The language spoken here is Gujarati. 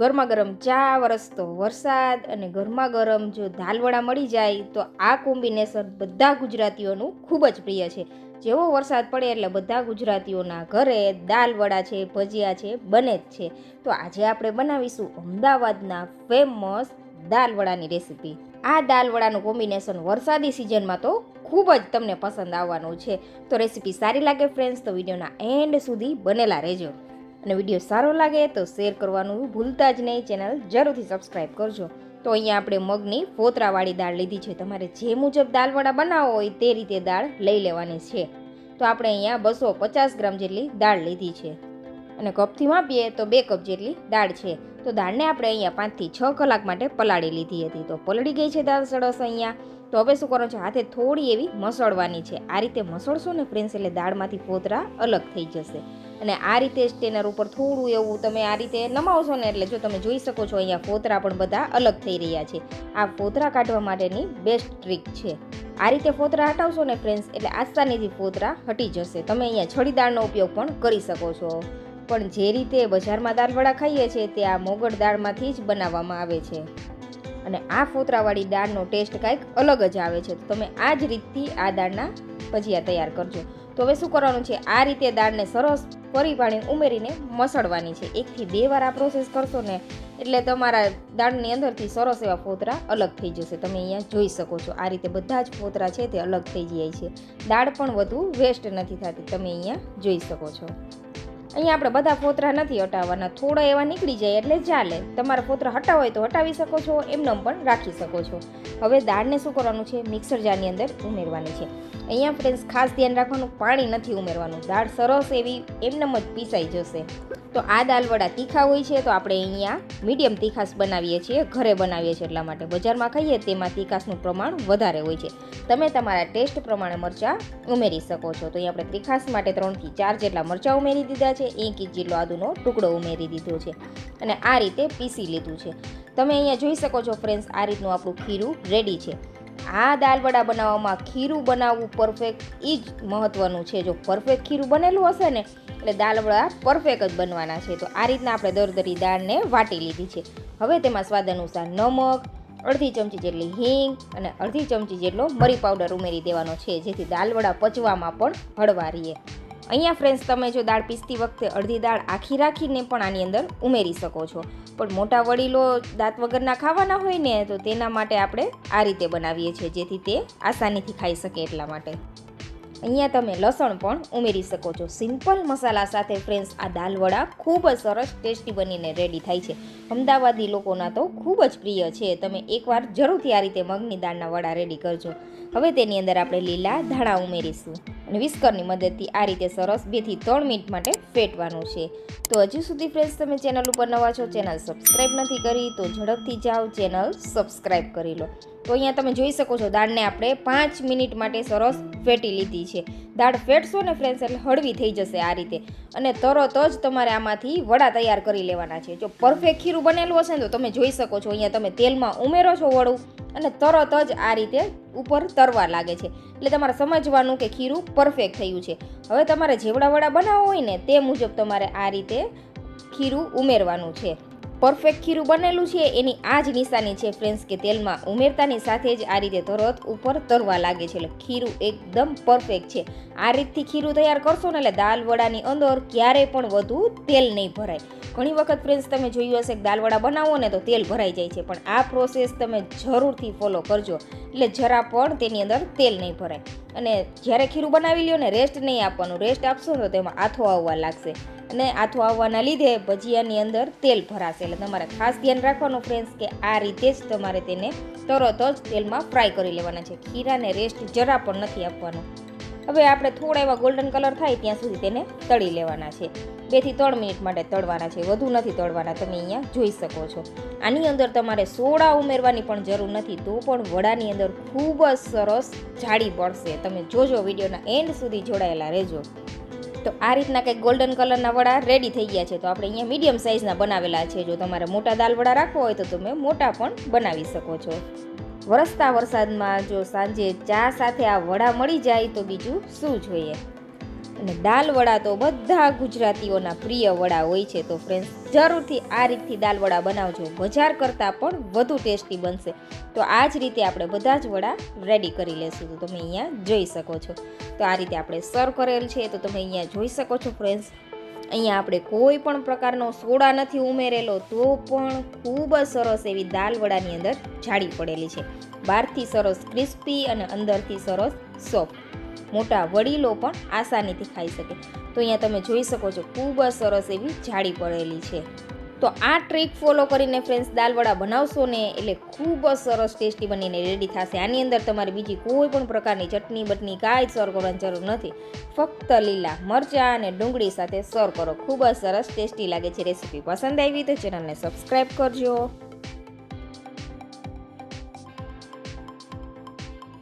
ગરમા ગરમ ચા, વરસતો વરસાદ અને ગરમા ગરમ જો દાલવડા મળી જાય તો આ કોમ્બિનેશન બધા ગુજરાતીઓનું ખૂબ જ પ્રિય છે. જેવો વરસાદ પડે એટલે બધા ગુજરાતીઓના ઘરે દાલવડા છે, ભજીયા છે, બને જ છે. તો આજે આપણે બનાવીશું અમદાવાદના ફેમસ દાલવડાની રેસીપી આ દાલવડાનું કોમ્બિનેશન વરસાદી સિઝનમાં તો ખૂબ જ તમને પસંદ આવવાનું છે. તો રેસીપી સારી લાગે ફ્રેન્ડ્સ તો વિડીયોના એન્ડ સુધી બનેલા રહેજો. અને વીડિયો સારો લાગે તો શેર કરવાનું ભૂલતા જ નહીં. ચેનલ જરૂરથી સબસ્ક્રાઈબ કરજો. તો અહીંયા આપણે મગની ફોતરાવાળી દાળ લીધી છે. તમારે જે મુજબ દાળવડા બનાવો હોય તે રીતે દાળ લઈ લેવાની છે. તો આપણે અહીંયા બસો પચાસ ગ્રામ જેટલી દાળ લીધી છે. અને કપથી માપીએ તો બે કપ જેટલી દાળ છે. તો દાળને આપણે અહીંયા પાંચથી છ કલાક માટે પલાળી લીધી હતી. તો પલળી ગઈ છે દાળ સરસ અહીંયા. તો હવે શું કરવાનું છે? હાથે થોડી એવી મસળવાની છે. આ રીતે મસળશો ને ફ્રેન્ડ્સ એટલે દાળમાંથી ફોતરા અલગ થઈ જશે. અને આ રીતે સ્ટેનર ઉપર થોડું એવું તમે આ રીતે નમાવશો ને, એટલે જો તમે જોઈ શકો છો અહીંયા ફોતરા પણ બધા અલગ થઈ રહ્યા છે. આ ફોતરા કાઢવા માટેની બેસ્ટ ટ્રીક છે. આ રીતે ફોતરા હટાવશો ને ફ્રેન્ડ્સ એટલે આસાનીથી ફોતરા હટી જશે. તમે અહીંયા છડી દાળનો ઉપયોગ પણ કરી શકો છો. પણ જે રીતે બજારમાં દાળવડા ખાઈએ છીએ તે આ મોગળ દાળમાંથી જ બનાવવામાં આવે છે. અને આ ફોતરાવાળી દાળનો ટેસ્ટ કાંઈક અલગ જ આવે છે. તમે આ જ રીતથી આ દાળના ભજીયા તૈયાર કરજો. તો હવે શું કરવાનું છે? આ રીતે દાળને સરસ ફરી પાણી ઉમેરીને મસળવાની છે. એકથી બે વાર આ પ્રોસેસ કરશો ને એટલે તમારા દાળની અંદરથી સરસ એવા ફોતરા અલગ થઈ જશે. તમે અહીંયા જોઈ શકો છો. આ રીતે બધા જ ફોતરા છે તે અલગ થઈ જાય છે. દાળ પણ વધુ વેસ્ટ નથી થતી. તમે અહીંયા જોઈ શકો છો. અહીંયા આપણે બધા ફોતરા નથી હટાવવાના. થોડા એવા નીકળી જાય એટલે ચાલે. તમારા ફોતરા હટાવો હોય તો હટાવી શકો છો, એમને પણ રાખી શકો છો. હવે દાળને શું કરવાનું છે? મિક્સર જારની અંદર ઉમેરવાની છે. અહીંયા ફ્રેન્ડ્સ ખાસ ધ્યાન રાખવાનું, પાણી નથી ઉમેરવાનું. દાળ સરસ એવી એમનેમ જ પીસાઈ જશે. તો આ દાલવડા તીખા હોય છે, તો આપણે અહીંયા મીડિયમ તીખાશ બનાવીએ છીએ, ઘરે બનાવીએ છીએ એટલા માટે. બજારમાં ખાઈએ તેમાં તીખાશનું પ્રમાણ વધારે હોય છે. તમે તમારા ટેસ્ટ પ્રમાણે મરચાં ઉમેરી શકો છો. તો અહીંયા આપણે તીખાશ માટે ત્રણથી ચાર જેટલા મરચાં ઉમેરી દીધા છે, એક ઇંચ જેટલો આદુનો ટુકડો ઉમેરી દીધો છે. અને આ રીતે પીસી લીધું છે. તમે અહીંયા જોઈ શકો છો, ફ્રેન્ડ્સ, આ રીતનું આપણું ખીરું રેડી છે. આ દાલવડા બનાવવામાં ખીરું બનાવવું પરફેક્ટ એ જ મહત્ત્વનું છે. જો પરફેક્ટ ખીરું બનેલું હશે ને, એટલે દાલવડા પરફેક્ટ જ બનવાના છે. તો આ રીતના આપણે દરદરી દાળને વાટી લીધી છે. હવે તેમાં સ્વાદ અનુસાર નમક, અડધી ચમચી જેટલી હિંગ અને અડધી ચમચી જેટલો મરી પાવડર ઉમેરી દેવાનો છે. જેથી દાળ વડા પચવામાં પણ હળવા રહીએ અહીંયા ફ્રેન્ડ્સ તમે જો દાળ પીસતી વખતે અડધી દાળ આખી રાખીને પણ આની અંદર ઉમેરી શકો છો. પણ મોટા વડીલો દાંત વગરના ખાવાના હોય ને, તો તેના માટે આપણે આ રીતે બનાવીએ છીએ, જેથી તે આસાનીથી ખાઈ શકે એટલા માટે. અહીંયા તમે લસણ પણ ઉમેરી શકો છો. સિમ્પલ મસાલા સાથે ફ્રેન્ડ્સ આ દાલ વડા ખૂબ જ સરસ ટેસ્ટી બનીને રેડી થાય છે. અમદાવાદી લોકોના તો ખૂબ જ પ્રિય છે. તમે એકવાર જરૂરથી આ રીતે મગની દાળના વડા રેડી કરજો. હવે તેની અંદર આપણે લીલા ધાણા ઉમેરીશું. વિસ્કરની મદદથી આ રીતે સરસ બેથી ત્રણ મિનિટ માટે ફેટવાનું છે. તો હજુ સુધી ફ્રેન્ડ્સ તમે ચેનલ ઉપર નવા છો ચેનલ સબસ્ક્રાઈબ નથી કરી, તો ઝડપથી જાઓ ચેનલ સબસ્ક્રાઈબ કરી લો. તો અહીંયા તમે જોઈ શકો છો, દાળને આપણે પાંચ મિનિટ માટે સરસ ફેટી લીધી છે. દાળ ફેટશો ને ફ્રેન્ડ્સ એટલે હળવી થઈ જશે આ રીતે. અને તરત જ તમારે આમાંથી વડા તૈયાર કરી લેવાના છે. જો પરફેક્ટ ખીરું બનેલું હશે ને, તો તમે જોઈ શકો છો, અહીંયા તમે તેલમાં ઉમેરો છો વડું અને તરત જ આ રીતે ઉપર તરવા લાગે છે. એટલે તમારે સમજવાનું કે ખીરું પરફેક્ટ થયું છે. હવે તમારે જેવડા વડા બનાવવા હોય ને તે મુજબ તમારે આ રીતે ખીરું ઉમેરવાનું છે. પરફેક્ટ ખીરું બનેલું છે, એની આ જ નિશાની છે ફ્રેન્ડ્સ કે તેલમાં ઉમેરતાની સાથે જ આ રીતે તરત ઉપર તરવા લાગે છે. એટલે ખીરું એકદમ પરફેક્ટ છે. આ રીતથી ખીરું તૈયાર કરશો ને એટલે દાલ વડાની અંદર ક્યારેય પણ વધુ તેલ નહીં ભરાય. ઘણી વખત ફ્રેન્ડ્સ તમે જોયું હશે કે દાલવડા બનાવો ને તો તેલ ભરાઈ જાય છે. પણ આ પ્રોસેસ તમે જરૂરથી ફોલો કરજો. એટલે જરા પણ તેની અંદર તેલ નહીં ભરાય. અને જ્યારે ખીરું બનાવી લ્યો ને રેસ્ટ નહીં આપવાનું. રેસ્ટ આપશો તો તેમાં આથો આવવા લાગશે. અને આથો આવવાના લીધે ભજીયાની અંદર તેલ ભરાશે. એટલે તમારે ખાસ ધ્યાન રાખવાનું ફ્રેન્ડ્સ કે આ રીતે જ તમારે તેને તરત જ તેલમાં ફ્રાય કરી લેવાના છે. ખીરાને રેસ્ટ જરા પણ નથી આપવાનો. હવે આપણે થોડા એવા ગોલ્ડન કલર થાય ત્યાં સુધી તેને તળી લેવાના છે. બેથી ત્રણ મિનિટ માટે તળવાના છે, વધુ નથી તળવાના, તમે અહીંયા જોઈ શકો છો. આની અંદર તમારે સોડા ઉમેરવાની પણ જરૂર નથી, તો પણ વડાની અંદર ખૂબ જ સરસ જાડી પડશે તમે જોજો વિડીયોના એન્ડ સુધી જોડાયેલા રહેજો. તો આ રીતના કંઈક ગોલ્ડન કલરના વડા રેડી થઈ ગયા છે, તો આપણે અહીંયા મીડિયમ સાઇઝના બનાવેલા છે. જો તમારે મોટા દાલ વડા રાખવા હોય તો તમે મોટા પણ બનાવી શકો છો. વરસતા વરસાદમાં જો સાંજે ચા સાથે આ વડા મળી જાય તો બીજું શું જોઈએ? અને દાલ વડા તો બધા ગુજરાતીઓના પ્રિય વડા હોય છે. તો ફ્રેન્ડ્સ જરૂરથી આ રીતથી દાલ વડા બનાવજો. બજાર કરતાં પણ વધુ ટેસ્ટી બનશે. તો આ જ રીતે આપણે બધા જ વડા રેડી કરી લેશું. તો તમે અહીંયા જોઈ શકો છો. તો આ રીતે આપણે સર્વ કરેલ છે. તો તમે અહીંયા જોઈ શકો છો ફ્રેન્ડ્સ અહીંયા આપણે કોઈ પણ પ્રકારનો સોડા નથી ઉમેરેલો, તો પણ ખૂબ જ સરસ એવી દાલ વડાની અંદર જાળી પડેલી છે. બહારથી સરસ ક્રિસ્પી અને અંદરથી સરસ સોફ્ટ મોટા વડીલો પણ આસાનીથી ખાઈ શકે. તો અહીંયા તમે જોઈ શકો છો, ખૂબ જ સરસ એવી જાળી પડેલી છે. તો આ ટ્રીક ફોલો કરીને ફ્રેન્ડ્સ, દાલવડા બનાવશો ને એટલે ખૂબ જ સરસ ટેસ્ટી બનીને રેડી થશે. આની અંદર તમારે બીજી કોઈ પણ પ્રકારની ચટણી બટની કાંઈ સર્વ કરવાની જરૂર નથી. ફક્ત લીલા મરચાં અને ડુંગળી સાથે સર્વ કરો. ખૂબ જ સરસ, ટેસ્ટી લાગે છે રેસીપી. પસંદ આવી તો ચેનલને સબસ્ક્રાઈબ કરજો.